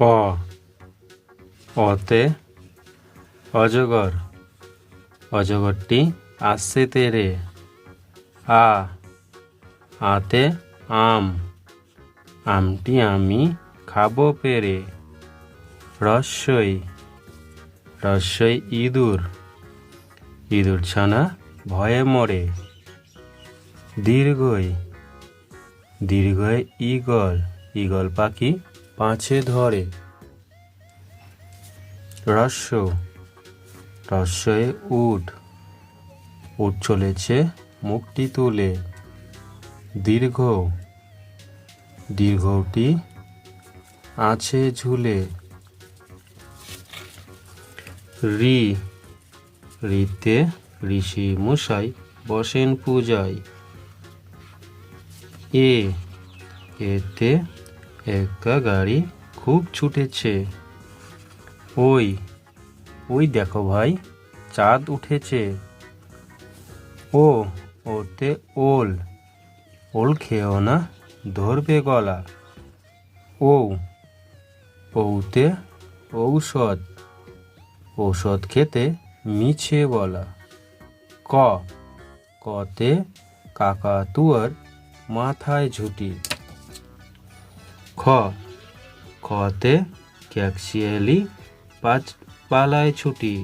অ অতে, অজগর, অজগরটি আসছে তেরে। আ, আতে, আম, আমটি আমি খাব পেরে। রস্যই রস্যই ইঁদুর ইঁদুর ছানা ভয়ে মরে। দীর্ঘই দীর্ঘই ঈগল ঈগল পাখি পাঁচে ধরে। রস্য রস্যে উঠ উঠ চলেছে মুখটি তুলে। দীর্ঘ। দীর্ঘটি আছে ঝুলে। রি। রিতে ঋষি মশাই বসেন পূজায়। এ। এতে একটা গাড়ি খুব ছুটেছে। ওই ওই দেখো ভাই, চাঁদ উঠেছে। ও, ওতে ওল। ওল খেও না, ধরবে গলা। ও, ওতে ঔষধ। ঔষধ খেতে মিছে বলা। ক, কতে কাকাতুয়ার মাথায় ঝুটি। খ। খতে ক্যাকশিয়ালি পাঁচ পালায় ছুটি।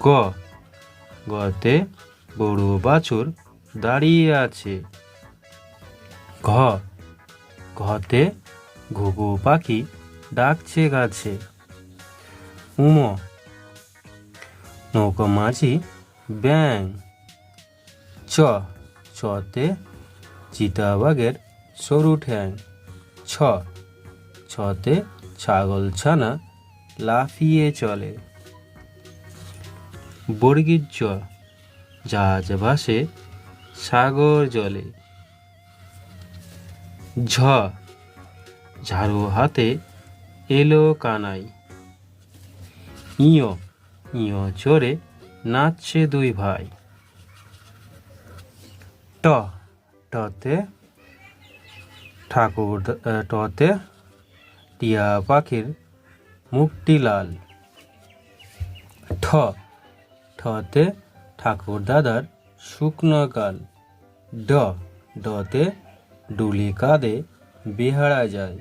গ। গতে গরু বাছুর দাঁড়িয়ে আছে। ঘ। ঘতে ঘুঘু পাখি ডাকছে গাছে। উম। নৌকা মাঝি ব্যাং। চ। চতে চিতাবাঘের সরু ঠ্যাং। ছ। ছতে ছাগল ছানা লাফিয়ে চলে। বর্গীর জ। জাহাজ ভাসে সাগর জলে। ঝ। ঝাড়ু হাতে এলো কানাই। ইয়। ইয় চড়ে নাচছে দুই ভাই। ট। টতে ঠাকুর টতে টিয়া পাখির মুখটি লাল ঠ ঠতে ঠাকুর দাদার শুকনো কাল ড ডতে ডুলি কাঁদে বেহারা যায়।